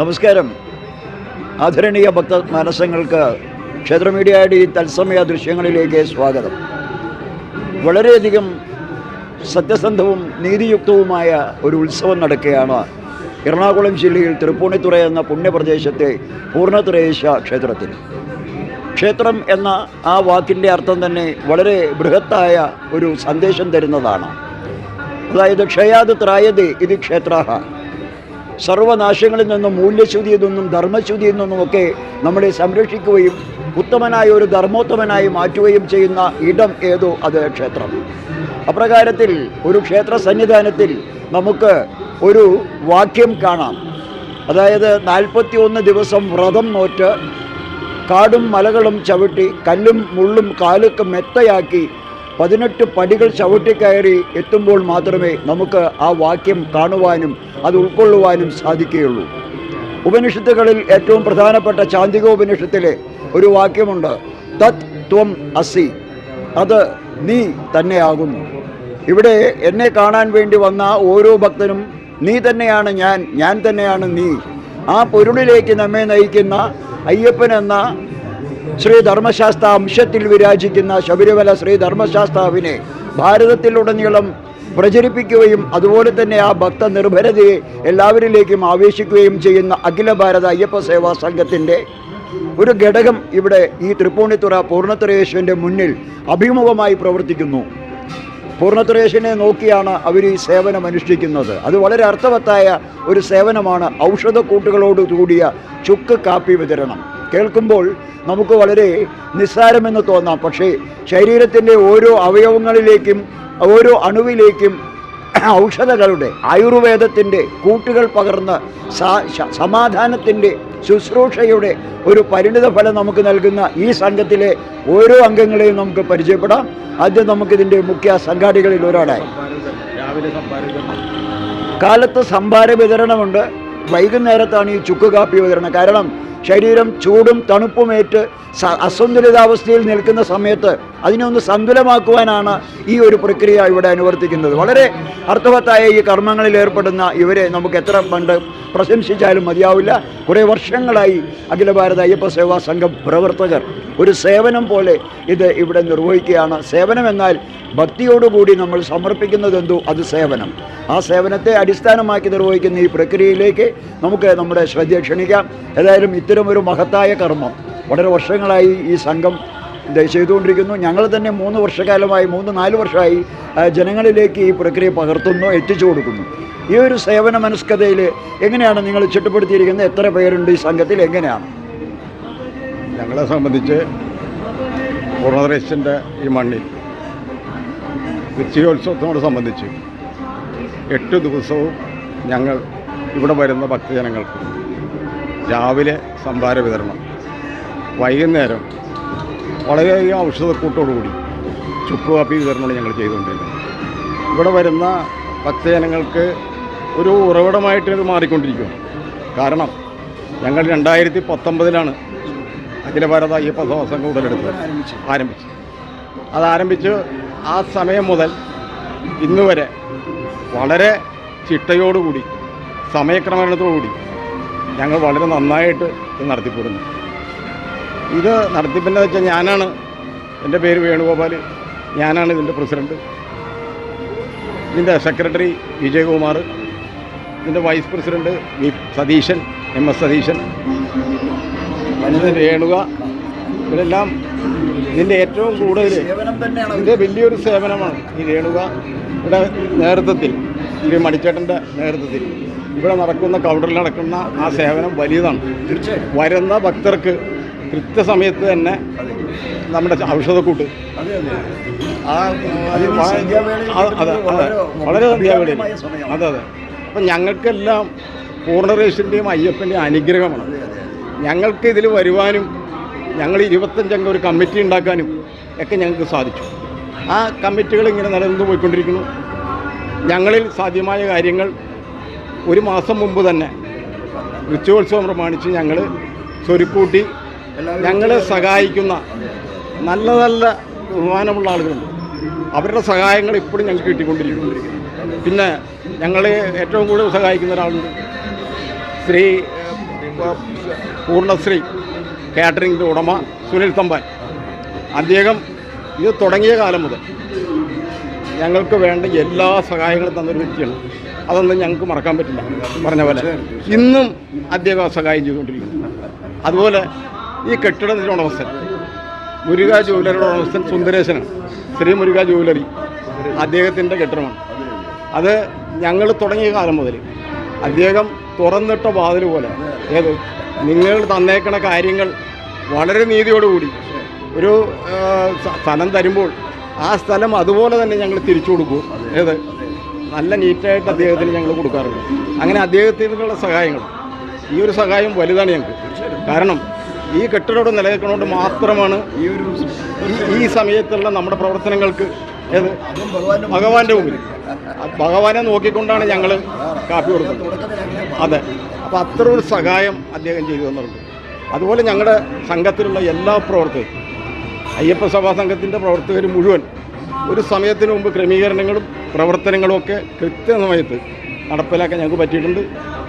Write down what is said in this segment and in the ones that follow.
നമസ്കാരം. ആദരണീയ ഭക്ത മനസ്സങ്ങൾക്ക് ക്ഷേത്ര മീഡിയയുടെ ഈ തത്സമയ ദൃശ്യങ്ങളിലേക്ക് സ്വാഗതം. വളരെയധികം സത്യസന്ധവും നീതിയുക്തവുമായ ഒരു ഉത്സവം നടക്കുകയാണ് എറണാകുളം ജില്ലയിൽ തൃപ്പൂണിത്തുറ എന്ന പുണ്യപ്രദേശത്തെ പൂർണത്രയേശ ക്ഷേത്രത്തിൽ. ക്ഷേത്രം എന്ന ആ വാക്കിന്റെ അർത്ഥം തന്നെ വളരെ ബൃഹത്തായ ഒരു സന്ദേശം തരുന്നതാണ്. അതായത് ക്ഷയാത് ത്രായതി ഇത് ക്ഷേത്രാഹ. സർവനാശങ്ങളിൽ നിന്നും മൂല്യശുതിയിൽ നിന്നും ധർമ്മച്യുതിയിൽ നിന്നുമൊക്കെ നമ്മളെ സംരക്ഷിക്കുകയും ഉത്തമനായ ഒരു ധർമ്മോത്തമനായി മാറ്റുകയും ചെയ്യുന്ന ഇടം ഏതോ അത് ക്ഷേത്രം. അപ്രകാരത്തിൽ ഒരു ക്ഷേത്ര സന്നിധാനത്തിൽ നമുക്ക് ഒരു വാക്യം കാണാം. അതായത് നാൽപ്പത്തി ഒന്ന് ദിവസം വ്രതം നോറ്റ് കാടും മലകളും ചവിട്ടി കല്ലും മുള്ളും കാലൊക്കെ മെത്തയാക്കി പതിനെട്ട് പടികൾ ചവിട്ടിക്കയറി എത്തുമ്പോൾ മാത്രമേ നമുക്ക് ആ വാക്യം കാണുവാനും അത് ഉൾക്കൊള്ളുവാനും സാധിക്കുകയുള്ളൂ. ഉപനിഷത്തുകളിൽ ഏറ്റവും പ്രധാനപ്പെട്ട ചാന്തികോപനിഷത്തിലെ ഒരു വാക്യമുണ്ട് തത് ത്വം അസി അത് നീ തന്നെയാകുന്നു ഇവിടെ എന്നെ കാണാൻ വേണ്ടി വന്ന ഓരോ ഭക്തനും നീ തന്നെയാണ് ഞാൻ ഞാൻ തന്നെയാണ് നീ ആ പൊരുളിലേക്ക് നമ്മെ നയിക്കുന്ന അയ്യപ്പൻ എന്ന ശ്രീ ധർമ്മശാസ്ത്ര അംശത്തിൽ വിരാജിക്കുന്ന ശബരിമല ശ്രീ ധർമ്മശാസ്താവിനെ ഭാരതത്തിലുടനീളം പ്രചരിപ്പിക്കുകയും അതുപോലെ തന്നെ ആ ഭക്ത നിർഭരതയെ എല്ലാവരിലേക്കും ആവേശിക്കുകയും ചെയ്യുന്ന അഖില ഭാരത അയ്യപ്പ സേവാ സംഘത്തിന്റെ ഒരു ഘടകം ഇവിടെ ഈ തൃപ്പൂണിത്തുറ പൂർണത്രയേശുവിന്റെ മുന്നിൽ അഭിമുഖമായി പ്രവർത്തിക്കുന്നു. പൂർണത്തുറേശനെ നോക്കിയാണ് അവർ ഈ സേവനം അനുഷ്ഠിക്കുന്നത്. അത് വളരെ അർത്ഥവത്തായ ഒരു സേവനമാണ്. ഔഷധക്കൂട്ടുകളോട് കൂടിയ ചുക്ക് കാപ്പി വിതരണം. കേൾക്കുമ്പോൾ നമുക്ക് വളരെ നിസ്സാരമെന്ന് തോന്നാം. പക്ഷേ ശരീരത്തിന്റെ ഓരോ അവയവങ്ങളിലേക്കും ഓരോ അണുവിലേക്കും ഔഷധകളുടെ ആയുർവേദത്തിന്റെ കൂട്ടുകൾ പകർന്ന് സമാധാനത്തിന്റെ ശുശ്രൂഷയുടെ ഒരു പരിണിത ഫലം നമുക്ക് നൽകുന്ന ഈ സംഘത്തിലെ ഓരോ അംഗങ്ങളെയും നമുക്ക് പരിചയപ്പെടാം. ആദ്യം നമുക്കിതിന്റെ മുഖ്യ സംഘാടികളിൽ ഒരാളായി. കാലത്ത് സംഭാര വിതരണമുണ്ട് വൈകുന്നേരത്താണ് ഈ ചുക്ക് കാപ്പി വിതരണം. കാരണം ശരീരം ചൂടും തണുപ്പുമേറ്റ് അസന്തുലിതാവസ്ഥയിൽ നിൽക്കുന്ന സമയത്ത് അതിനെ ഒന്ന് സന്തുലമാക്കുവാനാണ് ഈ ഒരു പ്രക്രിയ ഇവിടെ അനുവർത്തിക്കുന്നത്. വളരെ അർത്ഥവത്തായ ഈ കർമ്മങ്ങളിൽ ഏർപ്പെടുന്ന ഇവരെ നമുക്ക് എത്ര പണ്ട് പ്രശംസിച്ചാലും മതിയാവില്ല. കുറേ വർഷങ്ങളായി അഖില ഭാരത അയ്യപ്പ സേവാ സംഘം പ്രവർത്തകർ ഒരു സേവനം പോലെ ഇത് ഇവിടെ നിർവഹിക്കുകയാണ്. സേവനം എന്നാൽ ഭക്തിയോടുകൂടി നമ്മൾ സമർപ്പിക്കുന്നതെന്തോ അത് സേവനം. ആ സേവനത്തെ അടിസ്ഥാനമാക്കി നിർവഹിക്കുന്ന ഈ പ്രക്രിയയിലേക്ക് നമുക്ക് നമ്മുടെ ശ്രദ്ധ ക്ഷണിക്കാം. ഏതായാലും ഇത്തരമൊരു മഹത്തായ കർമ്മം വളരെ വർഷങ്ങളായി ഈ സംഘം ചെയ്തുകൊണ്ടിരിക്കുന്നു. ഞങ്ങൾ തന്നെ മൂന്ന് വർഷക്കാലമായി മൂന്ന് നാല് വർഷമായി ജനങ്ങളിലേക്ക് ഈ പ്രക്രിയ പകർത്തുന്നു എത്തിച്ചു കൊടുക്കുന്നു. ഈ ഒരു സേവന മനസ്കതയിൽ എങ്ങനെയാണ് നിങ്ങൾ ചിട്ടപ്പെടുത്തിയിരിക്കുന്നത്? എത്ര പേരുണ്ട് ഈ സംഘത്തിൽ? എങ്ങനെയാണ്? ഞങ്ങളെ സംബന്ധിച്ച് പൂർണദേശന്റെ ഈ മണ്ണിൽ വൃശ്ചികോത്സവത്തിനോട് സംബന്ധിച്ച് എട്ട് ദിവസവും ഞങ്ങൾ ഇവിടെ വരുന്ന ഭക്തജനങ്ങൾക്ക് രാവിലെ സംഭാര വിതരണം വൈകുന്നേരം വളരെയധികം ഔഷധക്കൂട്ടോടുകൂടി ചുക്ക് കാപ്പി വിതരണമാണ് ഞങ്ങൾ ചെയ്തുകൊണ്ടിരിക്കുന്നത്. ഇവിടെ വരുന്ന ഭക്തജനങ്ങൾക്ക് ഒരു ഉറവിടമായിട്ട് ഇത് മാറിക്കൊണ്ടിരിക്കും കാരണം ഞങ്ങൾ രണ്ടായിരത്തി പത്തൊമ്പതിലാണ് അഖില ഭാരത അയ്യപ്പ ദിവസം ഉടലെടുത്തത് ആരംഭിച്ചു അത് ആരംഭിച്ച് ആ സമയം മുതൽ ഇന്നുവരെ വളരെ ചിട്ടയോടുകൂടി സമയക്രമണത്തോടുകൂടി ഞങ്ങൾ വളരെ നന്നായിട്ട് ഇത് നടത്തിപ്പോടുന്നു ഇത് നടത്തിപ്പിന്റെ വെച്ചാൽ ഞാനാണ് എന്റെ പേര് വേണുഗോപാൽ ഞാനാണ് ഇതിന്റെ പ്രസിഡന്റ് ഇതിന്റെ സെക്രട്ടറി വിജയകുമാർ. ഇതിന്റെ vice president V Satheesan M S Satheesan. Renuka. ഇവരെല്ലാം ഇതിന്റെ ഏറ്റവും കൂടുതൽ ഇതിന്റെ വലിയൊരു സേവനമാണ് ഈ രേണുക. ഇവിടെ നേതൃത്വത്തിൽ ശ്രീ മണിച്ചേട്ടന്റെ നേതൃത്വത്തിൽ. ഇവിടെ നടക്കുന്ന കൗണ്ടറിൽ നടക്കുന്ന ആ സേവനം വലിയതാണ്. വരുന്ന ഭക്തർക്ക് കൃത്യസമയത്ത് തന്നെ നമ്മുടെ ഔഷധക്കൂട്ട്. അതെ വളരെ സന്ധ്യാവേളയിൽ. അതെ അതെ. അപ്പം ഞങ്ങൾക്കെല്ലാം പൂർണരേശന്റെയും അയ്യപ്പന്റെയും അനുഗ്രഹമാണ്. ഞങ്ങൾക്ക് ഇതിൽ വരുവാനും ഞങ്ങൾ ഇരുപത്തഞ്ചംഗ ഒരു കമ്മിറ്റി ഉണ്ടാക്കാനും ഒക്കെ ഞങ്ങൾക്ക് സാധിച്ചു. ആ കമ്മിറ്റികൾ ഇങ്ങനെ നിലനിന്ന് പോയിക്കൊണ്ടിരിക്കുന്നു. ഞങ്ങളിൽ സാധ്യമായ കാര്യങ്ങൾ ഒരു മാസം മുമ്പ് തന്നെ ഉച്ചോത്സവം പ്രമാണിച്ച് ഞങ്ങൾ സ്വരുക്കൂട്ടി ഞങ്ങളെ സഹായിക്കുന്ന നല്ല നല്ല ബഹുമാനമുള്ള ആളുകളുണ്ട്. അവരുടെ സഹായങ്ങൾ ഇപ്പോഴും ഞങ്ങൾക്ക് കിട്ടിക്കൊണ്ടിരിക്കുന്നു. പിന്നെ ഞങ്ങളെ ഏറ്റവും കൂടുതൽ സഹായിക്കുന്ന ഒരാളുണ്ട്. ശ്രീ പൂർണശ്രീ കാറ്ററിംഗിന്റെ ഉടമ സുനിൽ തമ്പാൻ. അദ്ദേഹം ഇത് തുടങ്ങിയ കാലം മുതൽ ഞങ്ങൾക്ക് വേണ്ട എല്ലാ സഹായങ്ങളും തന്നൊരു വ്യക്തിയാണ്. അതൊന്നും ഞങ്ങൾക്ക് മറക്കാൻ പറ്റില്ല. പറഞ്ഞ പോലെ. ഇന്നും അദ്ദേഹം സഹായം ചെയ്തുകൊണ്ടിരിക്കുന്നു. അതുപോലെ ഈ കെട്ടിടത്തിന്റെ ഉടമസ്ഥൻ മുരുക ജുവലറിയുടെ ഉടമസ്ഥൻ സുന്ദരേശനാണ്. ശ്രീ മുരുക ജുവലറി അദ്ദേഹത്തിന്റെ കെട്ടിടമാണ്. അത് ഞങ്ങൾ തുടങ്ങിയ കാലം മുതൽ അദ്ദേഹം തുറന്നിട്ട വാതിൽ പോലെ ഏത് നിങ്ങൾ തന്നേക്കണ കാര്യങ്ങൾ വളരെ നീതിയോടുകൂടി ഒരു സ്ഥലം തരുമ്പോൾ ആ സ്ഥലം അതുപോലെ തന്നെ ഞങ്ങൾ തിരിച്ചു കൊടുക്കും. ഏത്? നല്ല നീറ്റായിട്ട് അദ്ദേഹത്തിന് ഞങ്ങൾ കൊടുക്കാറുണ്ട്. അങ്ങനെ അദ്ദേഹത്തിനുള്ള സഹായങ്ങൾ. ഈ ഒരു സഹായം വലുതാണ് ഞങ്ങൾക്ക്. കാരണം ഈ കെട്ടിടം നിലനിൽക്കുന്നതുകൊണ്ട് മാത്രമാണ് ഈ ഒരു ഈ- ഈ സമയത്തുള്ള നമ്മുടെ പ്രവർത്തനങ്ങൾക്ക് ഏത് ഭഗവാന്റെ മുമ്പിൽ. ഭഗവാനെ നോക്കിക്കൊണ്ടാണ് ഞങ്ങൾ കാപ്പി കൊടുക്കുന്നത്. അതെ. അപ്പോൾ അത്ര ഒരു സഹായം അദ്ദേഹം ചെയ്തു തന്നിട്ടുണ്ട്. അതുപോലെ ഞങ്ങളുടെ സംഘത്തിലുള്ള എല്ലാ പ്രവർത്തകരും അയ്യപ്പ സഭാ സംഘത്തിന്റെ പ്രവർത്തകർ മുഴുവൻ ഒരു സമയത്തിന് മുമ്പ് ക്രമീകരണങ്ങളും പ്രവർത്തനങ്ങളും ഒക്കെ കൃത്യസമയത്ത് നടപ്പിലാക്കാൻ ഞങ്ങൾക്ക് പറ്റിയിട്ടുണ്ട്.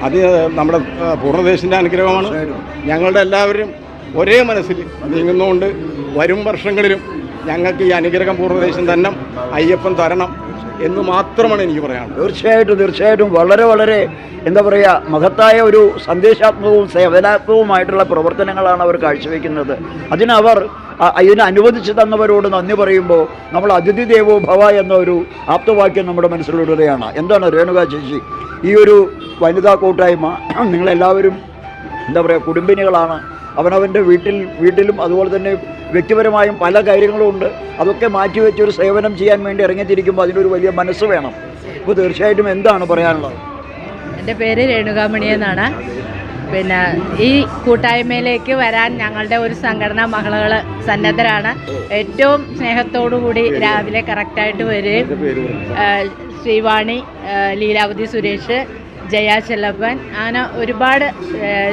അത് നമ്മുടെ പൂർണദേശിന്റെ അനുഗ്രഹമാണ്. ഞങ്ങളുടെ എല്ലാവരും ഒരേ മനസ്സിൽ നീങ്ങുന്നുകൊണ്ട് വരും വർഷങ്ങളിലും ഞങ്ങൾക്ക് ഈ അനുഗ്രഹം പൂർണദേശം തന്നെ അയ്യപ്പൻ തരണം. എന്ന് മാത്രമാണ് എനിക്ക് പറയാനുള്ളത്. തീർച്ചയായിട്ടും തീർച്ചയായിട്ടും. വളരെ വളരെ എന്താ പറയുക മഹത്തായ ഒരു സന്ദേശാത്മകവും സേവനാത്മകവുമായിട്ടുള്ള പ്രവർത്തനങ്ങളാണ് അവർ കാഴ്ചവെക്കുന്നത്. അതിനവർ അ- ഇതിന് അനുവദിച്ചു തന്നവരോട് നന്ദി പറയുമ്പോൾ നമ്മൾ അതിഥി ദേവോ ഭവ എന്ന ഒരു ആപ്തവാക്യം നമ്മുടെ മനസ്സിലുള്ളതാണ് എന്താണ് രേണുക ചേച്ചി? ഈ ഒരു വനിതാ കൂട്ടായ്മ നിങ്ങളെല്ലാവരും എന്താ പറയുക കുടുംബിനികളാണ് അവനവന്റെ വീട്ടിൽ വീട്ടിലും അതുപോലെ തന്നെ വ്യക്തിപരമായും പല കാര്യങ്ങളും ഉണ്ട്. അതൊക്കെ മാറ്റിവെച്ച് ഒരു സേവനം ചെയ്യാൻ വേണ്ടി ഇറങ്ങിത്തിരിക്കുമ്പോൾ അതിനൊരു വലിയ മനസ്സ് വേണം. അപ്പോൾ തീർച്ചയായിട്ടും എന്താണ് പറയാനുള്ളത്? എന്റെ പേര് രേണുകാമണി എന്നാണ്. പിന്നെ ഈ കൂട്ടായ്മയിലേക്ക് വരാൻ ഞങ്ങളുടെ ഒരു സംഘടനാ മഹിളകൾ സന്നദ്ധരാണ്. ഏറ്റവും സ്നേഹത്തോടു കൂടി രാവിലെ കറക്റ്റായിട്ട് വരികയും ശ്രീവാണി ലീലാവതി സുരേഷ് ജയ ചെല്ലപ്പൻ. അങ്ങനെ ഒരുപാട്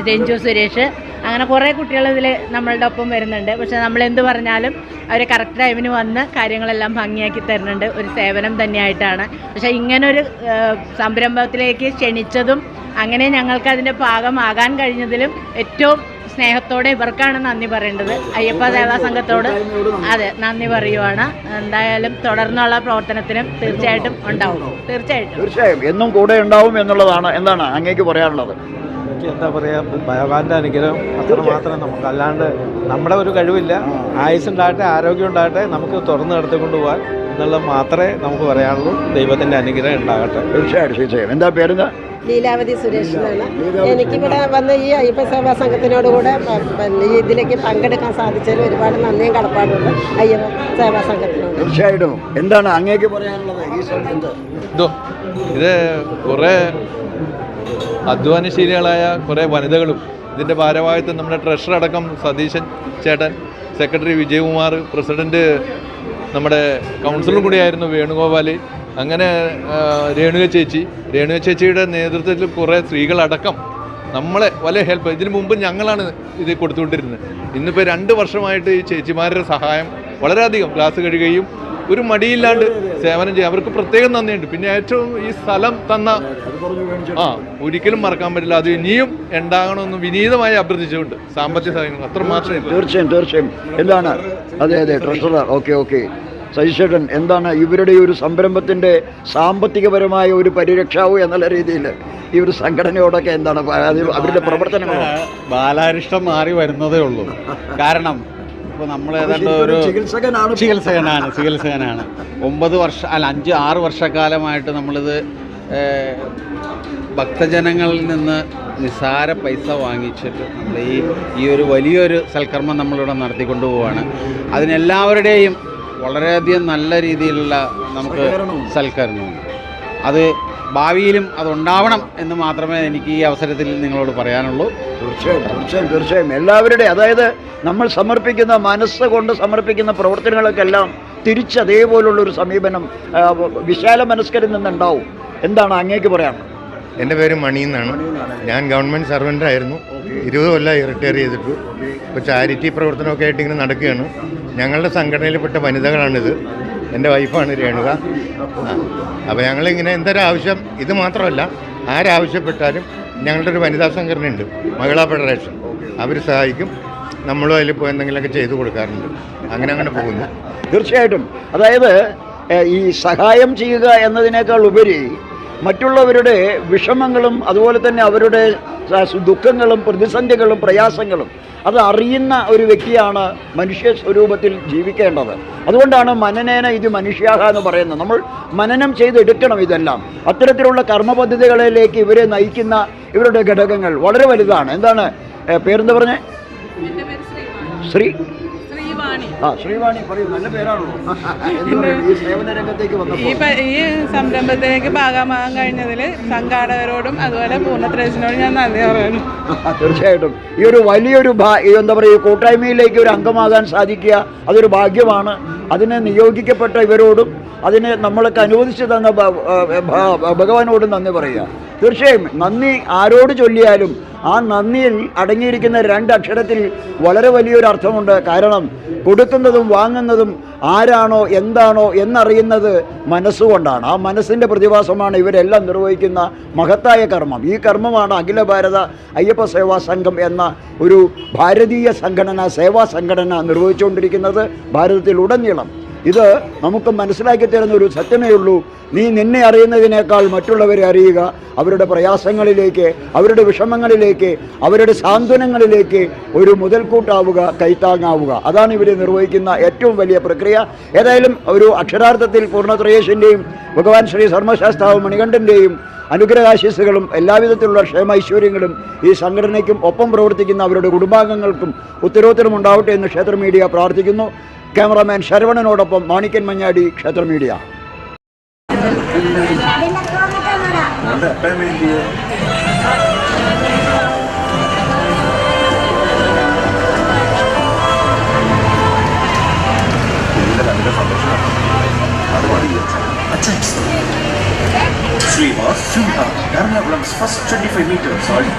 രഞ്ജു സുരേഷ്. അങ്ങനെ കുറേ കുട്ടികൾ ഇതിൽ നമ്മളുടെ ഒപ്പം വരുന്നുണ്ട്. പക്ഷെ നമ്മൾ എന്ത് പറഞ്ഞാലും അവർ കറക്റ്റ് ടൈമിന് വന്ന് കാര്യങ്ങളെല്ലാം ഭംഗിയാക്കി തരുന്നുണ്ട്. ഒരു സേവനം തന്നെയായിട്ടാണ്. പക്ഷേ ഇങ്ങനൊരു സംരംഭത്തിലേക്ക് ക്ഷണിച്ചതും അങ്ങനെ ഞങ്ങൾക്ക് അതിന്റെ ഭാഗമാകാൻ കഴിഞ്ഞതിലും ഏറ്റവും സ്നേഹത്തോടെ ഇവർക്കാണ് നന്ദി പറയേണ്ടത്. അയ്യപ്പ ദേവാ സംഘത്തോട് അതെ നന്ദി പറയുവാണ്. എന്തായാലും തുടർന്നുള്ള പ്രവർത്തനത്തിനും തീർച്ചയായിട്ടും ഉണ്ടാവും. തീർച്ചയായിട്ടും. തീർച്ചയായും. എന്നും കൂടെ ഉണ്ടാവും എന്നുള്ളതാണ് എന്താണ് അങ്ങേക്ക് പറയാനുള്ളത്. എന്താ പറയുക ഭഗവാന്റെ അനുഗ്രഹം അത്ര മാത്രം നമുക്ക്. അല്ലാണ്ട് നമ്മുടെ ഒരു കഴിവില്ല. ആയുസ്സുണ്ടാകട്ടെ ആരോഗ്യം ഉണ്ടാകട്ടെ നമുക്ക് തുറന്നു നടത്തിക്കൊണ്ട് പോകാൻ എന്നുള്ളത് മാത്രമേ നമുക്ക് പറയാനുള്ളൂ. ദൈവത്തിന്റെ അനുഗ്രഹം ഉണ്ടാകട്ടെ. തീർച്ചയായിട്ടും തീർച്ചയായും. എന്താ പേരെന്താ? ലീലാവതി സുരേഷ് എന്നാണ്. എനിക്കിവിടെ വന്ന് ഈ അയ്യപ്പ സേവാ സംഘത്തിനോട് കൂടെ പിന്നെ ഈ ഇതിലേക്ക് പങ്കെടുക്കാൻ സാധിച്ചതിൽ ഒരുപാട് നന്ദിയും കടപ്പാടുണ്ട് അയ്യപ്പ സേവാ സംഘത്തിനോട്. തീർച്ചയായിട്ടും. എന്താണ് അങ്ങേക്ക് പറയാനുള്ളത്? ഈ ഇതോ ഇത് കുറേ അധ്വാനശീലികളായ കുറേ വനിതകളും ഇതിന്റെ ഭാരവാഹിത്വം നമ്മുടെ ട്രഷർ അടക്കം സതീശൻ ചേട്ടൻ സെക്രട്ടറി വിജയകുമാർ പ്രസിഡന്റ് നമ്മുടെ കൗൺസിലർ കൂടിയായിരുന്നു വേണുഗോപാൽ അങ്ങനെ രേണുക ചേച്ചി. രേണുക ചേച്ചിയുടെ നേതൃത്വത്തിൽ കുറേ സ്ത്രീകളടക്കം നമ്മളെ വലിയ ഹെൽപ്പ് ഇതിനു മുമ്പ് ഞങ്ങളാണ് ഇത് കൊടുത്തുകൊണ്ടിരുന്നത്. ഇന്നിപ്പോൾ രണ്ട് വർഷമായിട്ട് ഈ ചേച്ചിമാരുടെ സഹായം വളരെയധികം ഗ്ലാസ് കഴുകുകയും ഒരു മടിയില്ലാണ്ട് സേവനം ചെയ്യും. അവർക്ക് പ്രത്യേകം നന്ദിയുണ്ട്. പിന്നെ ഏറ്റവും ഈ സ്ഥലം തന്ന ആ ഒരിക്കലും മറക്കാൻ പറ്റില്ല. അത് ഇനിയും ഉണ്ടാകണമെന്ന് വിനീതമായി അഭ്യർത്ഥിച്ചുകൊണ്ട് സാമ്പത്തിക സഹായങ്ങൾ അത്ര മാത്രമേ. തീർച്ചയായും തീർച്ചയായും. എന്താണ്? അതെ അതെ ട്രഷറർ ഓക്കെ ഓക്കെ. സജിഷേട്ടൻ എന്താണ് ഇവരുടെ ഒരു സംരംഭത്തിന്റെ സാമ്പത്തികപരമായ ഒരു പരിരക്ഷാവ് എന്നുള്ള രീതിയിൽ ഈ ഒരു സംഘടനയോടൊക്കെ എന്താണ് അവരുടെ പ്രവർത്തനങ്ങൾ ബാലാരിഷ്ടം മാറി വരുന്നതേ ഉള്ളൂ. കാരണം ഇപ്പോൾ നമ്മൾ ഏതാണ്ട് ഒരു ചികിത്സകനാണ് ചികിത്സകനാണ് ചികിത്സകനാണ്. ഒമ്പത് വർഷം അല്ല അഞ്ച് ആറ് വർഷക്കാലമായിട്ട് നമ്മളിത് ഭക്തജനങ്ങളിൽ നിന്ന് നിസ്സാര പൈസ വാങ്ങിച്ചിട്ട് നമ്മൾ ഈ ഈ ഒരു വലിയൊരു സൽക്കർമ്മം നമ്മളിവിടെ നടത്തിക്കൊണ്ടു പോവാണ് അതിനെല്ലാവരുടെയും വളരെയധികം നല്ല രീതിയിലുള്ള നമുക്ക് സൽക്കരണമുണ്ട് അത് ഭാവിയിലും അതുണ്ടാവണം എന്ന് മാത്രമേ എനിക്ക് ഈ അവസരത്തിൽ നിങ്ങളോട് പറയാനുള്ളൂ. തീർച്ചയായും തീർച്ചയായും തീർച്ചയായും. എല്ലാവരുടെയും അതായത് നമ്മൾ സമർപ്പിക്കുന്ന മനസ്സ് കൊണ്ട് സമർപ്പിക്കുന്ന പ്രവർത്തനങ്ങൾക്കെല്ലാം തിരിച്ച് അതേപോലുള്ള ഒരു സമീപനം വിശാല മനസ്കരിൽ നിന്നുണ്ടാവും. എന്താണ് അങ്ങേക്ക് പറയാൻ? എന്റെ പേര് മണി എന്നാണ്. ഞാൻ ഗവൺമെന്റ് സർവന്റ് ആയിരുന്നു ഇരുപത് കൊല്ലമായി റിട്ടയർ ചെയ്തിട്ടു. ഇപ്പോൾ ചാരിറ്റി പ്രവർത്തനമൊക്കെ ആയിട്ട് ഇങ്ങനെ നടക്കുകയാണ്. ഞങ്ങളുടെ സംഘടനയിൽപ്പെട്ട വനിതകളാണിത്. എന്റെ വൈഫാണ് രേണുക. അപ്പോൾ ഞങ്ങളിങ്ങനെ എന്തൊരാവശ്യം ഇത് മാത്രമല്ല ആരാവശ്യപ്പെട്ടാലും ഞങ്ങളുടെ ഒരു വനിതാ സംഘടനയുണ്ട് മഹിളാ ഫെഡറേഷൻ. അവർ സഹായിക്കും. നമ്മളും അതിൽ പോയി എന്തെങ്കിലുമൊക്കെ ചെയ്തു കൊടുക്കാറുണ്ട്. അങ്ങനെ അങ്ങനെ പോകുന്നു. തീർച്ചയായിട്ടും. അതായത് ഈ സഹായം ചെയ്യുക എന്നതിനേക്കാൾ ഉപരി മറ്റുള്ളവരുടെ വിഷമങ്ങളും അതുപോലെ തന്നെ അവരുടെ ദുഃഖങ്ങളും പ്രതിസന്ധികളും പ്രയാസങ്ങളും അത് അറിയുന്ന ഒരു വ്യക്തിയാണ് മനുഷ്യ സ്വരൂപത്തിൽ ജീവിക്കേണ്ടത്. അതുകൊണ്ടാണ് മനനേന ഇത് മനുഷ്യാഹ എന്ന് പറയുന്നത്. നമ്മൾ മനനം ചെയ്തെടുക്കണം ഇതെല്ലാം. അത്തരത്തിലുള്ള കർമ്മപദ്ധതികളിലേക്ക് ഇവരെ നയിക്കുന്ന ഇവരുടെ ഘടകങ്ങൾ വളരെ വലുതാണ്. എന്താണ് പേരെന്താ പറഞ്ഞേ? ശ്രീ ആ ശ്രീവാണി പറയൂ നല്ല പേരാണോ? ഈ ഈ സംരംഭത്തിലേക്ക് ഭാഗമാകാൻ കഴിഞ്ഞതിൽ സംഘാടകരോടും അതുപോലെ പൂർണത്രേശനോടും ഞാൻ നന്ദി പറയുന്നു. തീർച്ചയായിട്ടും. ഈ ഒരു വലിയൊരു എന്താ പറയുക കൂട്ടായ്മയിലേക്ക് ഒരു അംഗമാകാൻ സാധിക്കുക അതൊരു ഭാഗ്യമാണ്. അതിനെ നിയോഗിക്കപ്പെട്ട ഇവരോടും അതിനെ നമ്മളൊക്കെ അനുവദിച്ചു തന്ന ഭഗവാനോടും നന്ദി പറയുക. തീർച്ചയായും നന്ദി ആരോട് ചൊല്ലിയാലും ആ നന്ദിയിൽ അടങ്ങിയിരിക്കുന്ന രണ്ട് അക്ഷരത്തിൽ വളരെ വലിയൊരു അർത്ഥമുണ്ട്. കാരണം കൊടുക്കുന്നതും വാങ്ങുന്നതും ആരാണോ എന്താണോ എന്നറിയുന്നത് മനസ്സുകൊണ്ടാണ്. ആ മനസ്സിന്റെ പ്രതിഭാസമാണ് ഇവരെല്ലാം നിർവഹിക്കുന്ന മഹത്തായ കർമ്മം. ഈ കർമ്മമാണ് അഖില ഭാരത അയ്യപ്പ സേവാ സംഘം എന്ന ഒരു ഭാരതീയ സംഘടന സേവാ സംഘടന നിർവഹിച്ചുകൊണ്ടിരിക്കുന്നത് ഭാരതത്തിലുടനീളം. ഇത് നമുക്ക് മനസ്സിലാക്കി തരുന്ന ഒരു സത്യമേ ഉള്ളൂ. നീ നിന്നെ അറിയുന്നതിനേക്കാൾ മറ്റുള്ളവരെ അറിയുക. അവരുടെ പ്രയാസങ്ങളിലേക്ക് അവരുടെ വിഷമങ്ങളിലേക്ക് അവരുടെ സാന്ത്വനങ്ങളിലേക്ക് ഒരു മുതൽക്കൂട്ടാവുക കൈത്താങ്ങാവുക. അതാണ് ഇവർ നിർവഹിക്കുന്ന ഏറ്റവും വലിയ പ്രക്രിയ. ഏതായാലും ഒരു അക്ഷരാർത്ഥത്തിൽ പൂർണത്രയേശന്റെയും ഭഗവാൻ ശ്രീ ധർമ്മശാസ്താവ് മണികണ്ഠന്റെയും അനുഗ്രഹാശിസുകളും എല്ലാവിധത്തിലുള്ള ക്ഷേമ ഐശ്വര്യങ്ങളും ഈ സംഘടനയ്ക്കും ഒപ്പം പ്രവർത്തിക്കുന്ന അവരുടെ കുടുംബാംഗങ്ങൾക്കും ഉത്തരോത്തരം ഉണ്ടാവട്ടെ എന്ന് ക്ഷേത്ര മീഡിയ പ്രാർത്ഥിക്കുന്നു. ക്യാമറാമാൻ ശരവണനോടൊപ്പം മാണിക്കൻ മഞ്ഞാടി ക്ഷേത്ര media. Sreevas Shubha Ernakulam first twenty five metre sorry